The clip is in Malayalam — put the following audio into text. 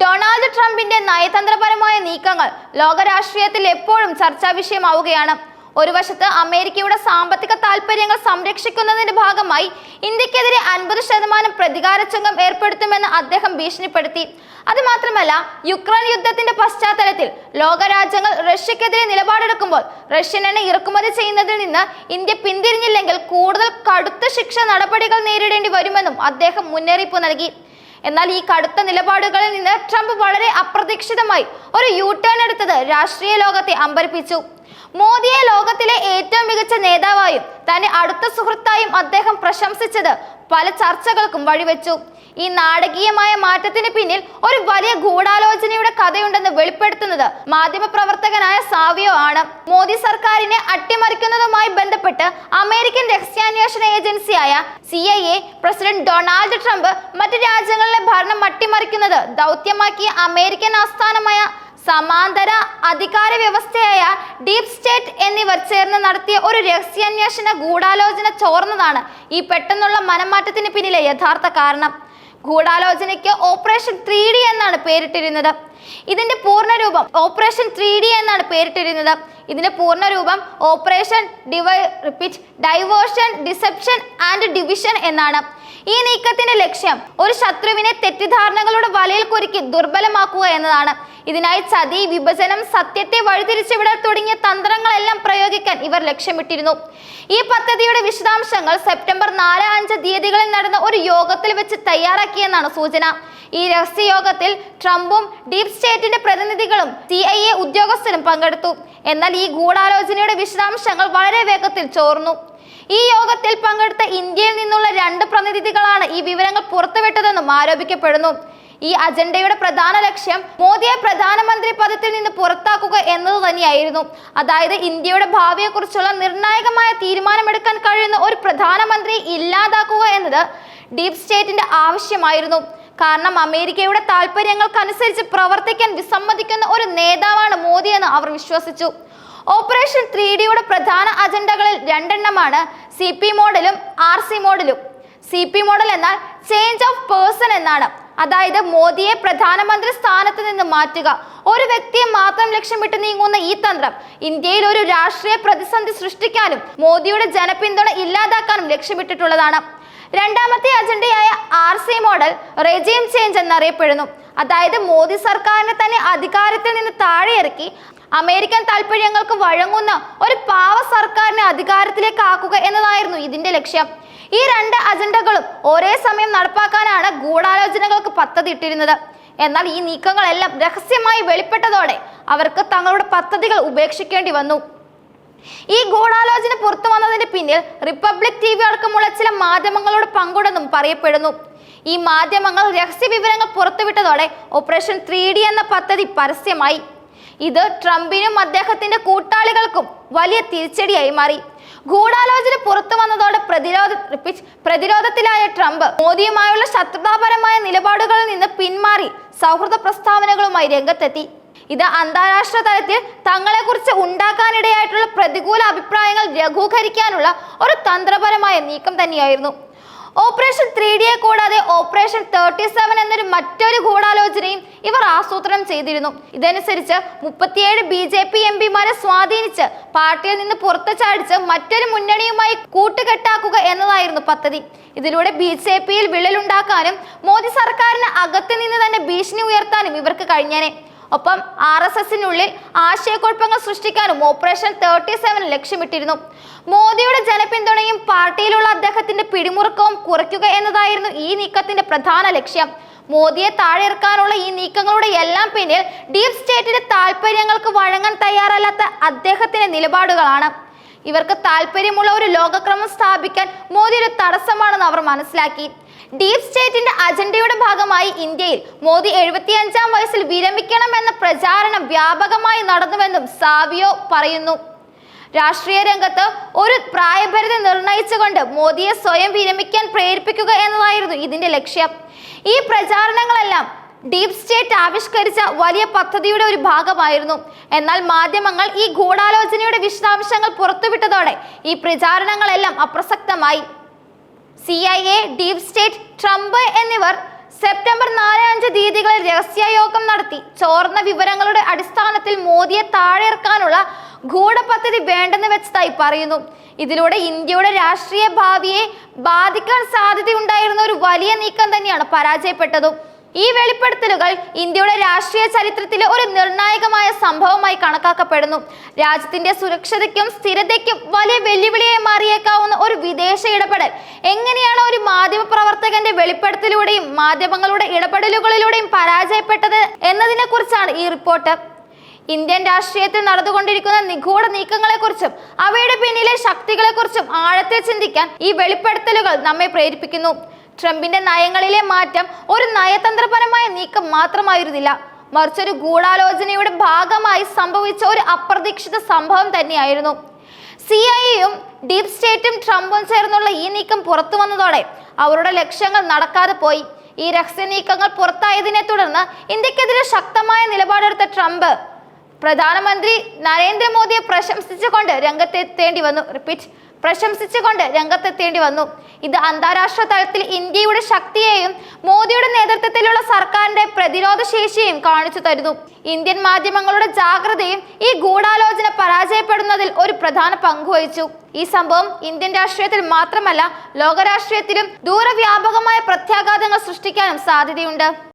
ഡൊണാൾഡ് ട്രംപിന്റെ നയതന്ത്രപരമായ നീക്കങ്ങൾ ലോകരാഷ്ട്രീയത്തിൽ എപ്പോഴും ചർച്ചാ വിഷയമാവുകയാണ്. ഒരു വശത്ത് അമേരിക്കയുടെ സാമ്പത്തിക താൽപര്യങ്ങൾ സംരക്ഷിക്കുന്നതിന്റെ ഭാഗമായി ഇന്ത്യക്കെതിരെ അൻപത് ശതമാനം പ്രതികാര പ്രതികാരച്ചംഗം ഏർപ്പെടുത്തുമെന്ന് അദ്ദേഹം ഭീഷണിപ്പെടുത്തി. അതുമാത്രമല്ല യുക്രൈൻ യുദ്ധത്തിന്റെ പശ്ചാത്തലത്തിൽ ലോകരാജ്യങ്ങൾ റഷ്യക്കെതിരെ നിലപാടെടുക്കുമ്പോൾ റഷ്യൻ എണ്ണ ഇറക്കുമതി ചെയ്യുന്നതിൽ നിന്ന് ഇന്ത്യ പിന്തിരിഞ്ഞില്ലെങ്കിൽ കൂടുതൽ കടുത്ത ശിക്ഷ നടപടികൾ നേരിടേണ്ടി വരുമെന്നും അദ്ദേഹം മുന്നറിയിപ്പ് നൽകി. എന്നാൽ ഈ കടുത്ത നിലപാടുകളിൽ നിന്ന് ട്രംപ് വളരെ അപ്രതീക്ഷിതമായി ഒരു യു ടേൺ എടുത്തത് രാഷ്ട്രീയ ലോകത്തെ അമ്പരിപ്പിച്ചു. മോദിയെ ലോകത്തിലെ ഏറ്റവും മികച്ച നേതാവായും തന്റെ അടുത്ത സുഹൃത്തായും അദ്ദേഹം പ്രശംസിച്ചത് പല ചർച്ചകൾക്കും വഴിവെച്ചു. ഈ നാടകീയമായ മാറ്റത്തിന് പിന്നിൽ ഒരു വലിയ ഗൂഢാലോചനയുടെ കഥയുണ്ടെന്ന് വെളിപ്പെടുത്തുന്നത് മാധ്യമപ്രവർത്തകനായ സാവിയോ ആണ്. മോദി സർക്കാരിനെ അട്ടിമറിക്കുന്നതുമായി ബന്ധപ്പെട്ട് അമേരിക്കൻ രഹസ്യാന്വേഷണ ഏജൻസിയായ C I A president Donald Trump മറ്റ് രാജ്യങ്ങളിലെ ഭരണം അട്ടിമറിക്കുന്നത് ദൗത്യമാക്കിയ അമേരിക്കൻ ആസ്ഥാനമായ സമാന്തര അധികാര വ്യവസ്ഥയായ ഡീപ് സ്റ്റേറ്റ് എന്നിവർ ചേർന്ന് നടത്തിയ ഒരു രഹസ്യാന്വേഷണ ഗൂഢാലോചന ചോർന്നതാണ് ഈ പെട്ടെന്നുള്ള മനംമാറ്റത്തിന് പിന്നിലെ യഥാർത്ഥ കാരണം. ഗൂഢാലോചനയ്ക്ക് ഓപ്പറേഷൻ ത്രീ എന്നാണ് പേരിട്ടിരുന്നത്. ഇതിന്റെ പൂർണരൂപം ഓപ്പറേഷൻ ത്രീ ഡി എന്നാണ് പേരിട്ടിരുന്നത്. ഇതിന്റെ പൂർണരൂപം operation divide repeat diversion deception and division എന്നാണ്. ഈ നീക്കത്തിന്റെ ലക്ഷ്യം ഒരു ശത്രുവിനെ തെറ്റിദ്ധാരണകളുടെ വലയിൽ കുരുക്കി ദുർബലമാക്കുക എന്നതാണ്. ഇതിനായി ചതി വിഭജനം സത്യത്തെ വഴിതിരിച്ചുവിടൽ തുടങ്ങിയ തന്ത്രങ്ങളെല്ലാം പ്രയോഗിക്കാൻ ഇവർ ലക്ഷ്യമിട്ടിരുന്നു. ഈ പദ്ധതിയുടെ വിശദാംശങ്ങൾ സെപ്റ്റംബർ നാല് അഞ്ച് തീയതികളിൽ നടന്ന ഒരു യോഗത്തിൽ വെച്ച് തയ്യാറാക്കിയെന്നാണ് സൂചന. ഈ രഹസ്യയോഗത്തിൽ ട്രംപും ഡീപ് സ്റ്റേറ്റിന്റെ പ്രതിനിധികളും സി ഐ എ ഉദ്യോഗസ്ഥരും പങ്കെടുത്തു. എന്നാൽ ഈ ഗൂഢാലോചനയുടെ വിശദാംശങ്ങൾ വളരെ വേഗത്തിൽ ചോർന്നു. ഈ യോഗത്തിൽ പങ്കെടുത്ത ഇന്ത്യയിൽ നിന്നുള്ള രണ്ട് പ്രതിനിധികളാണ് ഈ വിവരങ്ങൾ പുറത്തുവിട്ടതെന്നും ആരോപിക്കപ്പെടുന്നു. ഈ അജണ്ടയുടെ പ്രധാന ലക്ഷ്യം മോദിയെ പ്രധാനമന്ത്രി പദത്തിൽ നിന്ന് പുറത്താക്കുക എന്നത് തന്നെയായിരുന്നു. അതായത് ഇന്ത്യയുടെ ഭാവിയെക്കുറിച്ചുള്ള നിർണായകമായ തീരുമാനമെടുക്കാൻ കഴിയുന്ന ഒരു പ്രധാനമന്ത്രി ഇല്ലാതാക്കുക എന്നത് ഡീപ് സ്റ്റേറ്റിന്റെ ആവശ്യമായിരുന്നു. കാരണം അമേരിക്കയുടെ താല്പര്യങ്ങൾക്കനുസരിച്ച് പ്രവർത്തിക്കാൻ വിസമ്മതിക്കുന്ന ഒരു നേതാവാണ് മോദി എന്ന് അവർ വിശ്വസിച്ചു. ഓപ്പറേഷൻ ത്രീ ഡിയുടെ പ്രധാന അജണ്ടകളിൽ രണ്ടെണ്ണമാണ് സി പി മോഡലും ആർ സി മോഡലും. സി പി മോഡൽ എന്നാൽ ചേഞ്ച് ഓഫ് പേഴ്സൺ എന്നാണ്. അതായത് മോദിയെ പ്രധാനമന്ത്രി സ്ഥാനത്ത് നിന്ന് മാറ്റുക. ഒരു വ്യക്തിയെ മാത്രം ലക്ഷ്യമിട്ട് നീങ്ങുന്ന ഈ തന്ത്രം ഇന്ത്യയിൽ ഒരു രാഷ്ട്രീയ പ്രതിസന്ധി സൃഷ്ടിക്കാനും മോദിയുടെ ജനപിന്തുണ ഇല്ലാതാക്കാനും ലക്ഷ്യമിട്ടിട്ടുള്ളതാണ്. രണ്ടാമത്തെ അജണ്ടയായ R C model regime change എന്നറിയപ്പെടുന്നു. അതായത് മോദി സർക്കാരിനെ തന്നെ അധികാരത്തിൽ നിന്ന് താഴെ ഇറക്കി അമേരിക്കൻ താല്പര്യങ്ങൾക്ക് വഴങ്ങുന്ന ഒരു പാവ സർക്കാരിനെ അധികാരത്തിലേക്ക് ആക്കുക എന്നതായിരുന്നു ഇതിന്റെ ലക്ഷ്യം. ഈ രണ്ട് അജണ്ടകളും ഒരേ സമയം നടപ്പാക്കാനാണ് ഗൂഢാലോചനകൾക്ക് പദ്ധതി ഇട്ടിരുന്നത് എന്നാൽ ഈ നീക്കങ്ങളെല്ലാം രഹസ്യമായി വെളിപ്പെട്ടതോടെ അവർക്ക് തങ്ങളുടെ പദ്ധതികൾ ഉപേക്ഷിക്കേണ്ടി വന്നു. ഈ ഗൂഢാലോചന പുറത്തു വന്നതിന് പിന്നിൽ റിപ്പബ്ലിക് ടി വി അടക്കമുള്ള ചില മാധ്യമങ്ങളോട് പങ്കുണ്ടെന്നും പറയപ്പെടുന്നു. ഈ മാധ്യമങ്ങൾ രഹസ്യ വിവരങ്ങൾ പുറത്തുവിട്ടതോടെ ഓപ്പറേഷൻ ത്രീ ഡി എന്ന പദ്ധതി പരസ്യമായി. ഇത് ട്രംപിനും അദ്ദേഹത്തിന്റെ കൂട്ടാളികൾക്കും വലിയ തിരിച്ചടിയായി മാറി. ഗൂഢാലോചന പുറത്തു വന്നതോടെ പ്രതിരോധ പ്രതിരോധത്തിലായ ട്രംപ് മോദിയുമായുള്ള ശത്രുതാപരമായ നിലപാടുകളിൽ നിന്ന് പിന്മാറി സൗഹൃദ പ്രസ്താവനകളുമായി രംഗത്തെത്തി. ഇത് അന്താരാഷ്ട്ര തലത്തിൽ തങ്ങളെക്കുറിച്ച് ഉണ്ടാക്കാനിടയായിട്ടുള്ള പ്രതികൂല അഭിപ്രായങ്ങൾ ലഘൂകരിക്കാനുള്ള ഒരു തന്ത്രപരമായ നീക്കം തന്നെയായിരുന്നു. ഓപ്പറേഷൻ ത്രീ ഡിയെ കൂടാതെ ഓപ്പറേഷൻ തേർട്ടി സെവൻ എന്നൊരു മറ്റൊരു ഗൂഢാലോചനയും ഇവർ ആസൂത്രണം ചെയ്തിരുന്നു. ഇതനുസരിച്ച് മുപ്പത്തിയേഴ് ബി ജെ പി എം പിമാരെ സ്വാധീനിച്ച് പാർട്ടിയിൽ നിന്ന് പുറത്തു ചാടിച്ച് മറ്റൊരു മുന്നണിയുമായി കൂട്ടുകെട്ടാക്കുക എന്നതായിരുന്നു പദ്ധതി. ഇതിലൂടെ ബി ജെ പിയിൽ വിള്ളലുണ്ടാക്കാനും മോദി സർക്കാരിന് അകത്ത് നിന്ന് തന്നെ ഭീഷണി ഉയർത്താനും ഇവർക്ക് കഴിഞ്ഞേനെ. ഒപ്പം ആർ എസ് എസിനുള്ളിൽ ആശയക്കുഴപ്പങ്ങൾ സൃഷ്ടിക്കാനും ഓപ്പറേഷൻ തേർട്ടി സെവൻ ലക്ഷ്യമിട്ടിരുന്നു. മോദിയുടെ ജനപിന്തുണയും പാർട്ടിയിലുള്ള അദ്ദേഹത്തിന്റെ പിടിമുറുക്കവും കുറയ്ക്കുക എന്നതായിരുന്നു ഈ നീക്കത്തിന്റെ പ്രധാന ലക്ഷ്യം. മോദിയെ താഴെയിറക്കാനുള്ള ഈ നീക്കങ്ങളുടെ എല്ലാം പിന്നിൽ ഡീപ് സ്റ്റേറ്റിന്റെ താല്പര്യങ്ങൾക്ക് വഴങ്ങാൻ തയ്യാറല്ലാത്ത അദ്ദേഹത്തിന്റെ നിലപാടുകളാണ്. ഇവർക്ക് താല്പര്യമുള്ള ഒരു ലോകക്രമം സ്ഥാപിക്കാൻ മോദി ഒരു തടസ്സമാണെന്ന് അവർ മനസ്സിലാക്കി. ഡീപ് സ്റ്റേറ്റിന്റെ അജണ്ടയുടെ ഭാഗമായി ഇന്ത്യയിൽ മോദി എഴുപത്തിയഞ്ചാം വയസ്സിൽ വിരമിക്കണമെന്ന പ്രചാരണം വ്യാപകമായി നടന്നുവെന്നും സാവിയോ പറയുന്നു. രാഷ്ട്രീയ രംഗത്ത് ഒരു പ്രായപരിധി നിർണയിച്ചുകൊണ്ട് മോദിയെ സ്വയം വിരമിക്കാൻ പ്രേരിപ്പിക്കുക എന്നതായിരുന്നു ഇതിന്റെ ലക്ഷ്യം. ഈ പ്രചാരണങ്ങളെല്ലാം ഡീപ് സ്റ്റേറ്റ് ആവിഷ്കരിച്ച വലിയ പദ്ധതിയുടെ ഒരു ഭാഗമായിരുന്നു. എന്നാൽ മാധ്യമങ്ങൾ ഈ ഗൂഢാലോചനയുടെ വിശദാംശങ്ങൾ പുറത്തുവിട്ടതോടെ ഈ പ്രചാരണങ്ങളെല്ലാം അപ്രസക്തമായി. C I A deep state Trump എന്നിവർ സെപ്റ്റംബർ നാല് അഞ്ച് തീയതികളിൽ രഹസ്യ യോഗം നടത്തി. ചോർന്ന വിവരങ്ങളുടെ അടിസ്ഥാനത്തിൽ മോദിയെ താഴെ ഇറക്കാനുള്ള ഗൂഢപദ്ധതി വേണ്ടെന്ന് വെച്ചതായി പറയുന്നു. ഇതിലൂടെ ഇന്ത്യയുടെ രാഷ്ട്രീയ ഭാവിയെ ബാധിക്കാൻ സാധ്യതയുണ്ടായിരുന്ന ഒരു വലിയ നീക്കം തന്നെയാണ് പരാജയപ്പെട്ടതും. ഈ വെളിപ്പെടുത്തലുകൾ ഇന്ത്യയുടെ രാഷ്ട്രീയ ചരിത്രത്തിലെ ഒരു നിർണായകമായ സംഭവമായി കണക്കാക്കപ്പെടുന്നു. രാജ്യത്തിന്റെ സുരക്ഷതയ്ക്കും സ്ഥിരതയ്ക്കും വലിയ വെല്ലുവിളിയായി മാറിയേക്കാവുന്ന ഒരു വിദേശ ഇടപെടൽ. എങ്ങനെയാണ് ഒരു മാധ്യമ പ്രവർത്തകന്റെ വെളിപ്പെടുത്തലൂടെയും മാധ്യമങ്ങളുടെ ഇടപെടലുകളിലൂടെയും പരാജയപ്പെട്ടത് എന്നതിനെ കുറിച്ചാണ് ഈ റിപ്പോർട്ട്. ഇന്ത്യൻ രാഷ്ട്രീയത്തിൽ നടന്നുകൊണ്ടിരിക്കുന്ന നിഗൂഢ നീക്കങ്ങളെക്കുറിച്ചും അവയുടെ പിന്നിലെ ശക്തികളെക്കുറിച്ചും ആഴത്തെ ചിന്തിക്കാൻ ഈ വെളിപ്പെടുത്തലുകൾ നമ്മെ പ്രേരിപ്പിക്കുന്നു. ട്രംപിന്റെ നയങ്ങളിലെ മാറ്റം ഒരു നയതന്ത്രപരമായ നീക്കം മാത്രമായിരുന്നില്ല. മറിച്ചൊരു ഗൂഢാലോചനയുടെ ഭാഗമായി സംഭവിച്ച ഒരു അപ്രതീക്ഷിത സംഭവം തന്നെയായിരുന്നു. സി ഐ എയും ഡീപ് സ്റ്റേറ്റും ട്രംപും ചേർന്നുള്ള ഈ നീക്കം പുറത്തു വന്നതോടെ അവരുടെ ലക്ഷ്യങ്ങൾ നടക്കാതെ പോയി. ഈ രഹസ്യ നീക്കങ്ങൾ പുറത്തായതിനെ തുടർന്ന് ഇന്ത്യക്കെതിരെ ശക്തമായ നിലപാടെടുത്ത ട്രംപ് പ്രധാനമന്ത്രി നരേന്ദ്രമോദിയെ പ്രശംസിച്ചുകൊണ്ട് രംഗത്തെത്തേണ്ടി വന്നു. റിപ്പീറ്റ് പ്രശംസിച്ചുകൊണ്ട് രംഗത്തെത്തേണ്ടി വന്നു. ഇത് അന്താരാഷ്ട്ര തലത്തിൽ ഇന്ത്യയുടെ ശക്തിയെയും മോദിയുടെ നേതൃത്വത്തിലുള്ള സർക്കാരിന്റെ പ്രതിരോധ ശേഷിയെയും കാണിച്ചു തരുന്നു. ഇന്ത്യൻ മാധ്യമങ്ങളുടെ ജാഗ്രതയും ഈ ഗൂഢാലോചന പരാജയപ്പെടുന്നതിൽ ഒരു പ്രധാന പങ്കുവഹിച്ചു ഈ സംഭവം ഇന്ത്യൻ രാഷ്ട്രീയത്തിൽ മാത്രമല്ല ലോകരാഷ്ട്രീയത്തിലും ദൂരവ്യാപകമായ പ്രത്യാഘാതങ്ങൾ സൃഷ്ടിക്കാനും സാധ്യതയുണ്ട്.